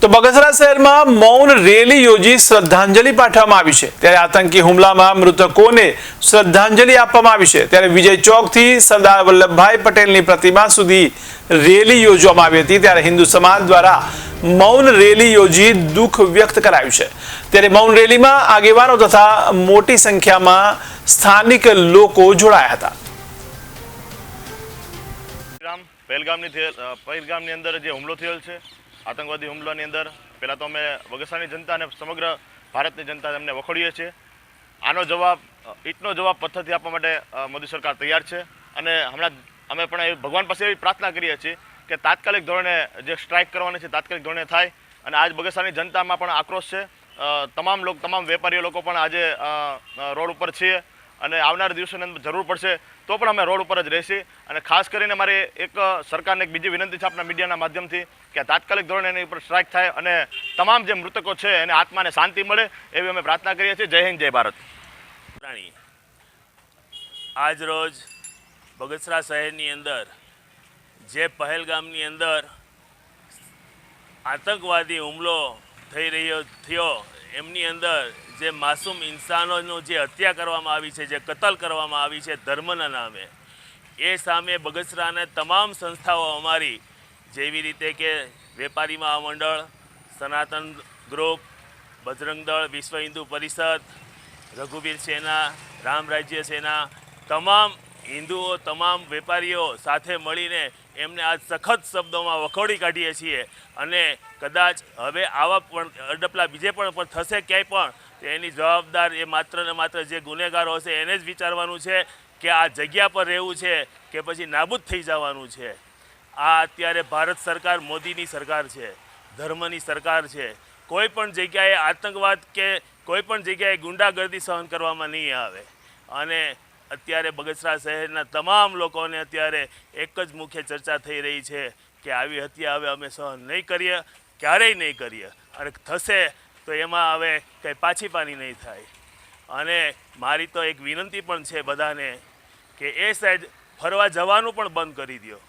તો બગસરા શહેરમાં મૌન રેલી યોજી શ્રદ્ધાંજલિ પાઠવવામાં આવી છે. ત્યારે આતંકી હુમલામાં મૃતકોને શ્રદ્ધાંજલિ આપવામાં આવી છે. ત્યારે વિજય ચોકથી સરદાર વલ્લભભાઈ પટેલની પ્રતિમા સુધી રેલી યોજવામાં આવી હતી. ત્યારે હિન્દુ સમાજ દ્વારા મૌન રેલી યોજી દુઃખ વ્યક્ત કરાયું છે. ત્યારે મૌન રેલીમાં આગેવાનો તથા મોટી સંખ્યામાં સ્થાનિક લોકો જોડાયા હતા. પહેલગામની પહેલગામની અંદર જે હુમલો થયેલ છે આતંકવાદી હુમલાની અંદર પહેલાં તો અમે વગસાની જનતા અને સમગ્ર ભારતની જનતા એમને વખોડીએ છીએ. આનો જવાબ, ઈટનો જવાબ પથ્થરથી આપવા માટે મોદી સરકાર તૈયાર છે અને હમણાં અમે પણ એ ભગવાન પાસે એવી પ્રાર્થના કરીએ છીએ કે તાત્કાલિક ધોરણે જે સ્ટ્રાઇક કરવાની છે તાત્કાલિક ધોરણે થાય અને આજ બગસાની જનતામાં પણ આક્રોશ છે. તમામ લોકો, તમામ વેપારીઓ લોકો પણ આજે રોડ ઉપર છીએ. અને આવનાર દિવસોની અંદર જરૂર પડશે, તો પણ અમે રોડ ઉપર જ રહેશે. અને ખાસ કરીને મારી એક સરકારને એક બીજી વિનંતી છે આપણા મીડિયાના માધ્યમથી, કે તાત્કાલિક ધોરણે એની ઉપર સ્ટ્રાઇક થાય અને તમામ જે મૃતકો છે એને આત્માને શાંતિ મળે, એવી અમે પ્રાર્થના કરીએ છીએ. જય હિન્દ, જય ભારત. આજ રોજ બગસરા શહેરની અંદર, જે પહેલગામની અંદર આતંકવાદી હુમલો થઈ રહ્યો થયો એમની અંદર જે માસૂમ ઇન્સાનોનો જે હત્યા કરવામાં આવી છે, જે કતલ કરવામાં આવી છે ધર્મના નામે, એ સામે બગસરાના તમામ સંસ્થાઓ અમારી જેવી રીતે કે વેપારી મહામંડળ, સનાતન ગ્રુપ, બજરંગ દળ, વિશ્વ હિન્દુ પરિષદ, રઘુવીર સેના, રામ રાજ્ય સેના, તમામ હિન્દુઓ તમામ વેપારીઓ સાથે મળીને એમને આ સખત શબ્દોમાં વખોડી કાઢીએ છીએ. અને કદાચ હવે આવા પણ અડપલા બીજે પણ પણ થશે ક્યાંય પણ એની જવાબદાર એ માત્ર ને માત્ર જે ગુનેગારો હશે એને જ વિચારવાનું છે કે આ જગ્યા પર રહેવું છે કે પછી નાબૂદ થઈ જવાનું છે. આ અત્યારે ભારત સરકાર મોદીની સરકાર છે, ધર્મની સરકાર છે. કોઈ પણ જગ્યાએ આતંકવાદ કે કોઈ પણ જગ્યાએ ગુંડાગર્દી સહન કરવામાં નહીં આવે. અને અત્યારે બગસરા શહેરના તમામ લોકોને અત્યારે એક જ મુખ્ય ચર્ચા થઈ રહી છે કે આવી હત્યા હવે અમે સહન નહીં કરીએ, ક્યારેય નહીં કરીએ. અને થશે તો એમાં હવે કંઈ પાછી પાની નહીં થાય. અને મારી તો એક વિનંતી પણ છે બધાને કે એ સાઈડ ફરવા જવાનું પણ બંધ કરી દો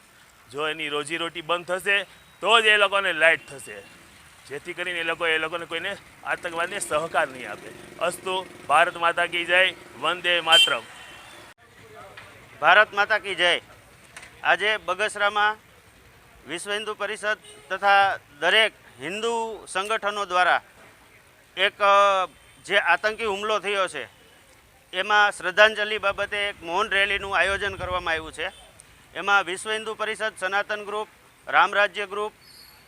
જો એની રોજીરોટી બંધ થશે, તો જ એ લોકોને લાઇટ થશે. જેથી કરીને એ લોકો, એ લોકોને કોઈને આતંકવાદને સહકાર નહીં આપે. અસ્તુ, ભારત માતા કી જય, વંદે માતરમ. ભારત માતા કી જય. આજે બગસરામાં વિશ્વ હિન્દુ પરિષદ તથા દરેક હિન્દુ સંગઠનો દ્વારા એક જે આતંકી હુમલો થયો છે, એમાં શ્રદ્ધાંજલિ બાબતે એક મૌન રેલીનું આયોજન કરવામાં આવ્યું છે. એમાં વિશ્વ હિન્દુ પરિષદ, સનાતન ગ્રુપ, રામ રાજ્ય ગ્રુપ,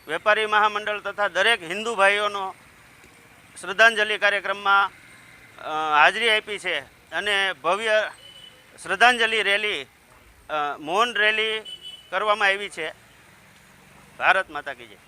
વેપારી મહામંડળ તથા દરેક હિન્દુ ભાઈઓનો શ્રદ્ધાંજલિ કાર્યક્રમમાં હાજરી આપી છે અને ભવ્ય શ્રદ્ધાંજલિ રેલી મૌન રેલી કરવામાં આવી છે. ભારત માતા કી જય.